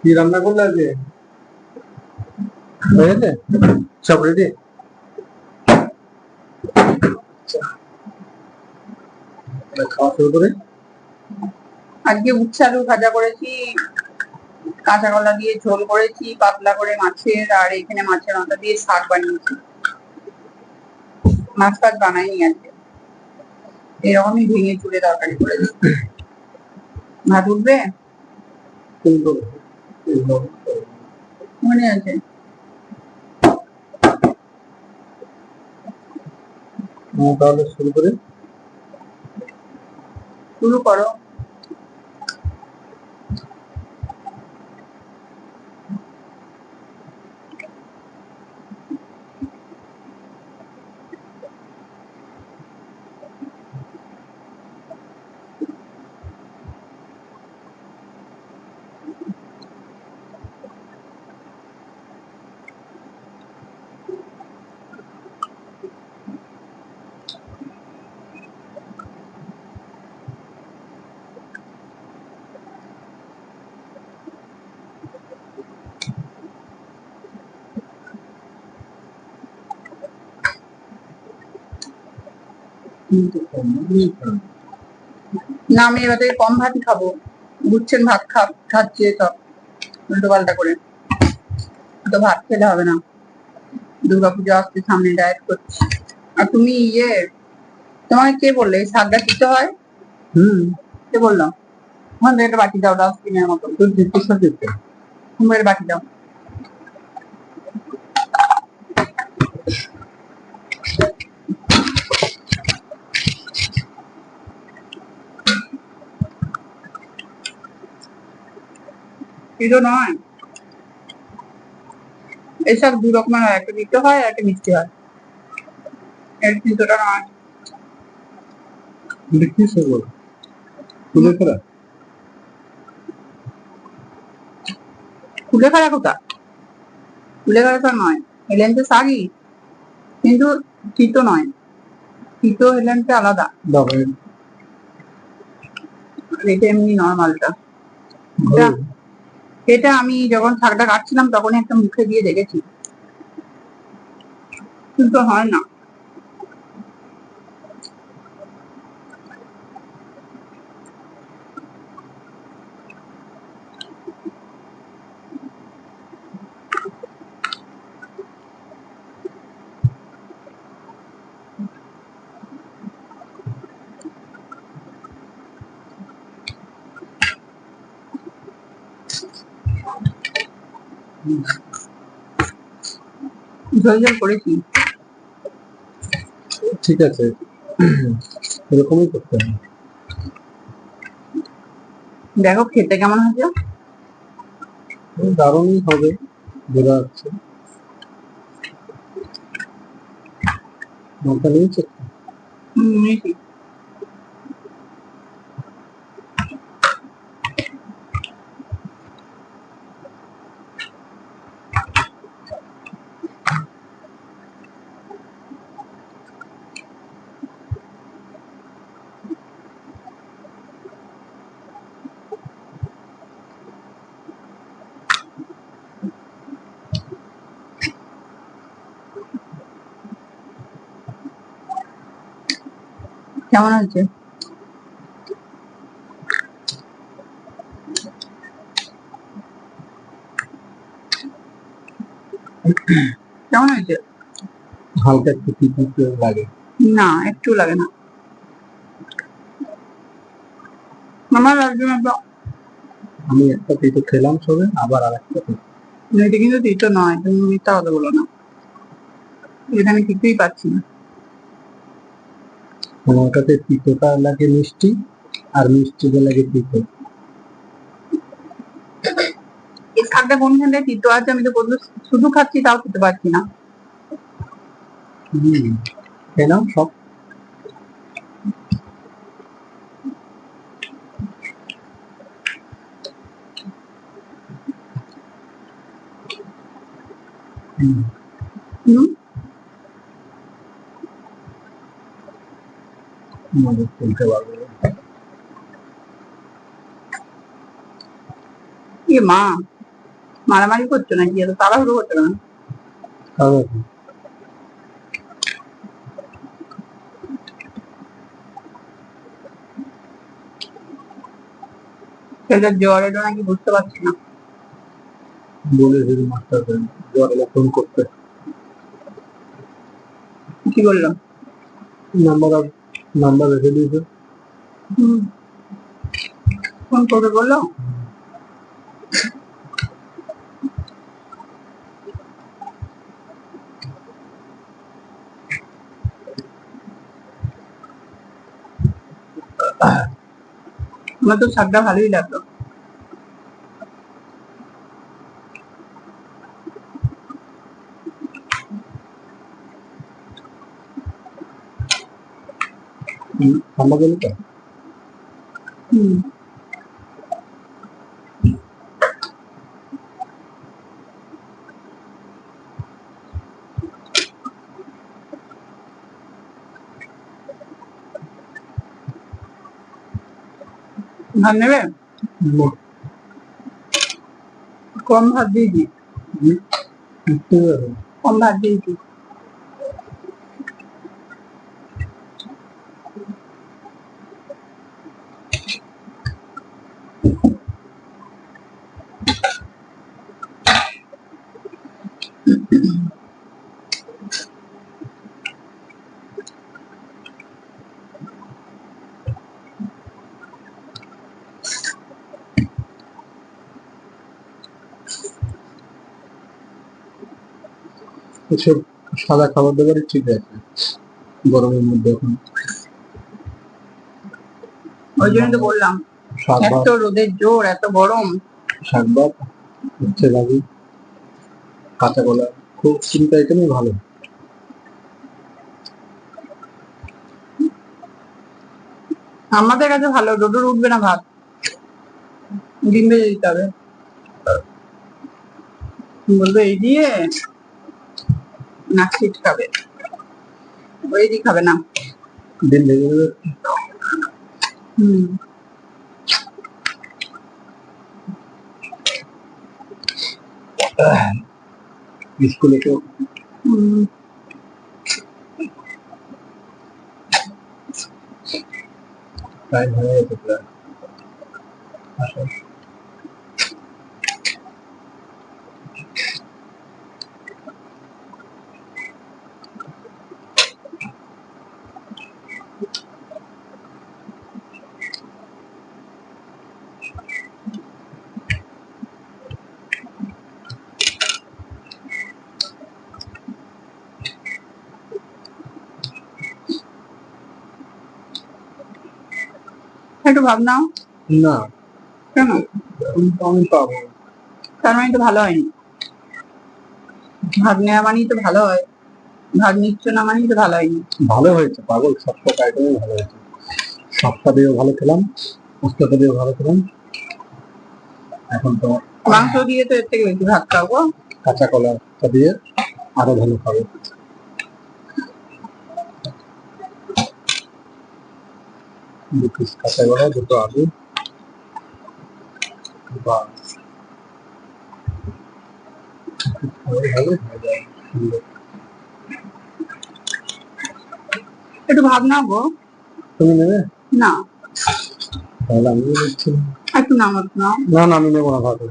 কি রান্না করলে আজকে? হয়ে গেছে সব রেডি খাওয়া শুরু করে। আজকে উচ্ছে আলু ভাজা করেছি, কাঁচা কলা দিয়ে ঝোল করেছি, পাতলা করে মাছের, আর এখানে মাছের মাথা দিয়ে শাক বানিয়েছি। মাছ ফাছ বানাইনি আজকে। এরকমই ভেঙে চুড়ে তরকারি করেছি। ভাত উঠবে? মনে আছে? তাহলে শুরু করে। শুরু করো। না আমি এবার থেকে কম ভাতই খাব। বুঝছেন ভাত খা খাচ্ছে সব। উল্টো পাল্টা করে। তো ভাত খেলে হবে না। দুর্গাপুজো আসছে সামনে ডায়েট করছি। আর তুমি ইয়ে তোমাকে কে বললে? এই শাকটা দিতে হয়? হুম। কে বলল? থেকে একটা বাটি দাও ডাস্টবিনের মতো। তোর জিজ্ঞাসা করতে তুমি একটা বাটি দাও। এটা নয়। এসব দু রকমের হয় একটা মিষ্টি হয় একটা মিষ্টি হয়। এর তিনশোটা নয়। কি কোথা? কিন্তু তিতো নয়। তিতো আলাদা। এটা এমনি নর্মালটা এটা আমি যখন শাকটা কাটছিলাম তখনই একটা মুখে দিয়ে দেখেছি। কিন্তু হয় না। ঝোল করেছি। ঠিক আছে। এরকমই করতে হবে। দেখো খেতে কেমন হয়েছে? দারুণই হবে বোঝা যাচ্ছে। লঙ্কা নিয়েছে নিয়েছি। কেমন হয়েছে কেমন হয়েছে হালকা একটু তিতো লাগে। না একটু লাগে না। আমার লাগবে না আমি একটা তিতো খেলাম সবে আবার আর একটা। এটা কিন্তু তিতো নয় তুমি মিথ্যা কথা বলো না। আমি কিছুই পাচ্ছি না। কাছে তিতোটা লাগে মিষ্টি আর মিষ্টিটা লাগে তিতো। শাকটা কোনখানে তিতো আছে? আমি তো বলল শুধু খাচ্ছি তাও খেতে পারছি না। নাও সব? হুম? মজা তুলতে পারবে কি মা? মারামারি করছ নাকি? এত তাড়াহুড়ো করছ না জ্বর এলো নাকি বুঝতে পারছি না। বলে দিদি মাস্টার জ্বর এলে ফোন করতে। কি বলল? নাম্বার নাম্বার রেখে দিয়েছে। ফোন করবে বলল আমার তো শাকটা ভালোই লাগল। হুম, ঠান্ডা গেলে তো হুম ভাত নেবে হুম, কম ভাত দিয়েছি হুম, ঠিক আছে কম ভাত দিয়েছি এসব সাদা খাবার দাবারই ঠিক আছে। গরমের মধ্যে এখন। ওই জন্য তো বললাম এত রোদের জোর এত গরম। শাক ভাত উচ্ছে ভাজি। কাঁচা কলা খুব চিন্তা আইটেমই ভালো। আমাদের কাছে ভালো ডোডোর উঠবে না ভাত। ডিম ভেজে দিতে হবে। বলবে এই দিয়ে না খিট খাবে। ওই দিয়ে খাবে না। ডিম ভেজে দেবে। হুম। স্কুলে তো হুম টাইম হয়ে গেছে প্রায় ভাব নাও না। কেন? আমি পাবো। তার মানে তো ভালো হয়নি। ভাগ নেওয়া মানেই তো ভালো হয়। ভাগ নিচ্ছ না মানেই তো ভালো হয়নি। ভালো হয়েছে পাগল সব সব আইটেমই ভালো হয়েছে। সবটা দিয়েও ভালো খেলাম উস্তাটা দিয়েও ভালো খেলাম। এখন তো মাংস দিয়ে তো এর থেকে বেশি ভাত খাব। কাঁচা কলা দিয়ে আরও ভালো খাব। দু পিস কাঁচা দুটো আলু একটু ভাব গো। তুমি নেবে? না। তাহলে আমি নিচ্ছি একটু। নামাত নাও না না আমি নেব না একটু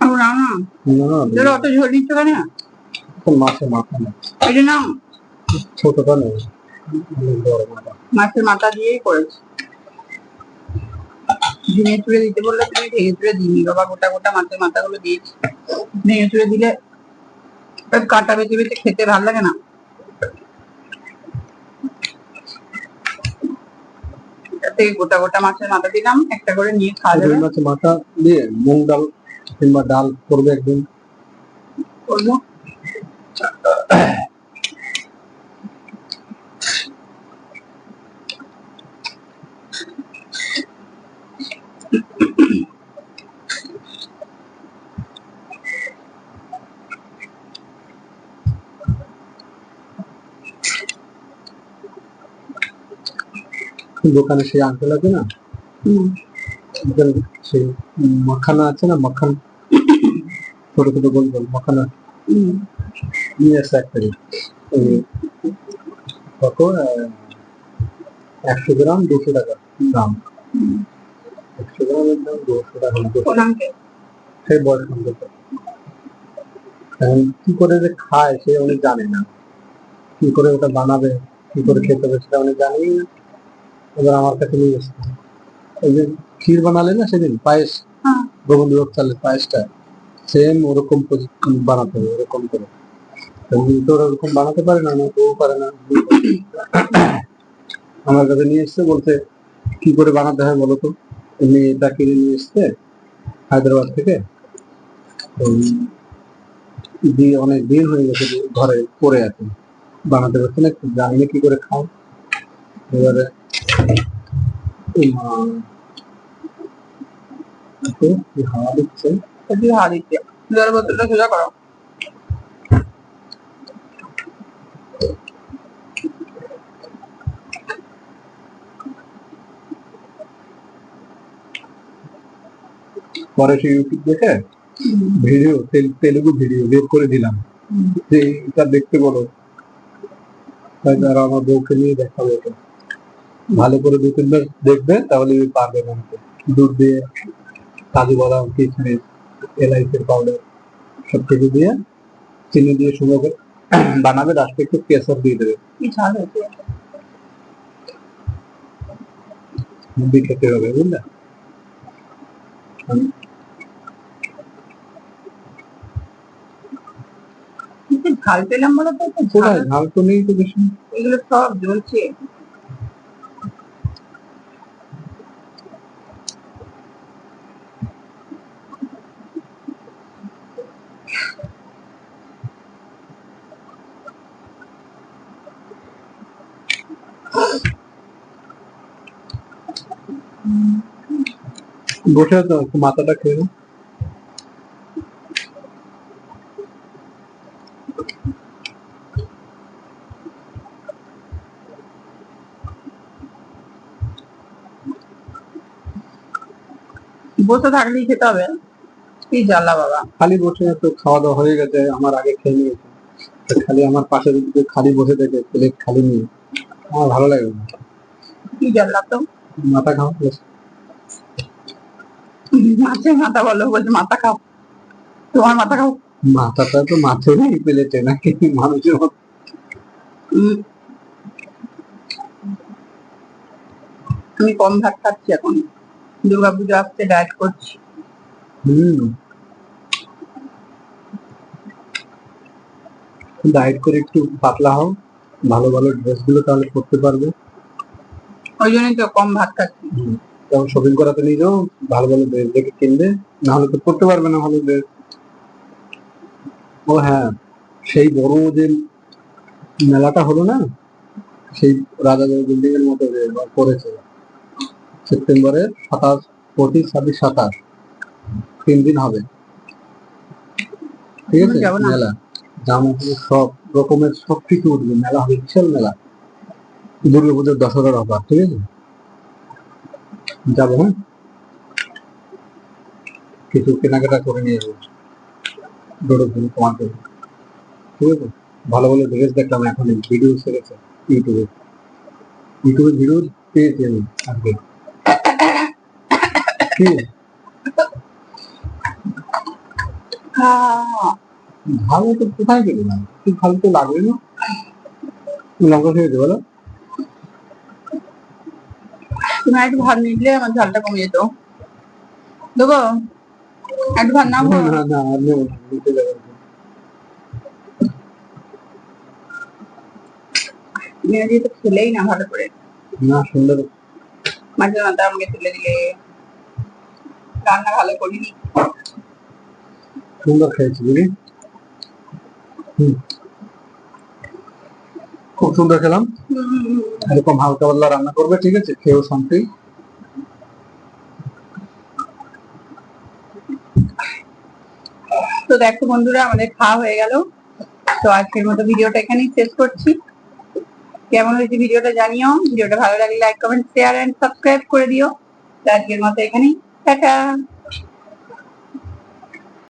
নাও না না না অত ঝোল নিচ্ছ কেন? মাথা না যে নাও ছোটটা মাথা মাছের মাথা দিয়েই করেছি। ভেঙে চুড়ে দিতে বললে তুমি ভেঙে চুড়ে দিইনি বাবা গোটা গোটা মাছের মাথাগুলো দিয়েছি। ভেঙে চুড়ে দিলে কাঁটা বেঁচে বেঁচে খেতে ভালো লাগে না। তাতে গোটা গোটা মাছের মাথা দিলাম একটা করে নিয়ে খাওয়া যাবে। মাছের মাথা দিয়ে মুগ ডাল কিংবা ডাল করবে একদিন। করব। দোকানে সেই আঙ্কেল আছে না? সেই মাখানা আছে না মাখান? ছোট ছোট গোল গোল মাখানা। নিয়ে আসছে এক প্যাকেট ওই কত? একশো গ্রাম দুশো টাকা দাম। একশো গ্রামের দাম দুশো টাকা। সেই বয়স কি করে যে খায় সে উনি জানে না। কি করে ওটা বানাবে কি করে খেতে হবে সেটা উনি জানেই না। এবার আমার কাছে নিয়ে এসছে ওই যে ক্ষীর বানালে না সেদিন পায়েস হ্যাঁ। গোবিন্দভোগ চালের পায়েসটা সেম ওরকম বানাতে হবে ওরকম করে। তো ওরকম বানাতে পারে না আমার পারে না। আমার কাছে নিয়ে এসছে বলতে কি করে বানাতে হয় বলো তো? এমনি এটা কিনে নিয়ে এসছে হায়দ্রাবাদ থেকে। দিয়ে অনেক দিন হয়ে গেছে ঘরে পড়ে আছে। বানাতে পারছে না জানি কি করে খাও। এবারে হাওয়া দিচ্ছে হাওয়া দিচ্ছে বোতলটা সোজা করো পরে সে ইউটিউব দেখে ভিডিও তেলুগু ভিডিও বের করে দিলাম। যে এটা দেখতে বলো। তাহলে আর আমার বউকে নিয়ে দেখাবে এটা। ভালো করে দু তিনবার দেখবে তাহলে পারবে বানাতে দুধ দিয়ে কাজু বাদাম কিশমিশ এলাইচের পাউডার সব কিছু দিয়ে চিনি দিয়ে সুন্দর করে বানাবে লাস্টে একটু কেশর দিয়ে দেবে। মুড়ি খেতে হবে বুঝলে? ঝাল পেলাম বলে তো ঝাল তো নেই তো বেশি। এগুলো সব জ্বলছে। বসে তো একটু মাথাটা খেয়ে নাও। বসে থাকলেই খেতে হবে। কি জ্বালা বাবা। খালি বসে তো খাওয়া দাওয়া হয়ে গেছে আমার আগে খেয়ে নিয়েছে। খালি আমার পাশে যদি খালি বসে থাকে প্লেট খালি নিয়ে। আমার ভালো লাগে না। কি জ্বালা তো? মাথা খাও বেশ। মাছের মাথা বলো বলছে মাথা খাও। তোমার মাথা খাও। মাথাটা তো মাছেরই প্লেটে নাকি? মানুষের। আমি কম ভাত খাচ্ছি এখন। দুর্গা পুজো আসতে ডায়েট করছি। হম। ডায়েট করে একটু পাতলা হও। ভালো ভালো ড্রেসগুলো তাহলে পরতে পারবে। ওই জন্যই তো কম ভাত খাচ্ছি। যেমন শপিং করাতে নিয়ে যাও ভালো ভালো ড্রেস দেখে কিনবে। না হলে তো পড়তে পারবে না ভালো ড্রেস ও হ্যাঁ সেই বড় যে মেলাটা হলো না সেই রাজাদের বিল্ডিং এর মতো করেছে। সেপ্টেম্বরে সাতাশ পঁচিশ ছাব্বিশ সাতাশ। তিন দিন হবে। ঠিক আছে। মেলা। জামা সব রকমের সব কিছু উঠবে। মেলা হবে বিশাল মেলা। দুর্গা পুজোর দশহরার অফার ঠিক আছে? যাব হ্যাঁ? কিছু কেনাকাটা করে নিয়ে যাব। তোমার জন্য। ঠিক আছে? ভালো ভালো ড্রেস দেখলাম, এখন ভিডিও সেরেছে ইউটিউবে ইউটিউবে ভিডিও পেয়েছি আমি আজকে ভালো তো কোথায় পেলে না ভালো তো লাগবে না লঙ্কা খেয়ে দেবো তুমি একটু ভাত নিলে আমার ঝালটা কমে যেত দেবো? একটু ভাত না তো খেলেই না ভালো করে। না সুন্দর। মাঝে মাঝে আমাকে তুলে দিলে। রান্না ভালো করিনি। সুন্দর খেয়েছি হুম। খুব সুন্দর খেলাম। এরকম হালকা পাতলা রান্না করবে, ঠিক আছে? খেয়েও শান্তি। তো দেখো বন্ধুরা, আমাদের খাওয়া হয়ে গেল। তো আজকের মতো ভিডিওটা এখানেই শেষ করছি। কেমন হয়েছে ভিডিওটা জানিও। ভিডিওটা ভালো লাগলে like comment share and subscribe করে দিও। তো আজকের মতো এখানেই। টাটা!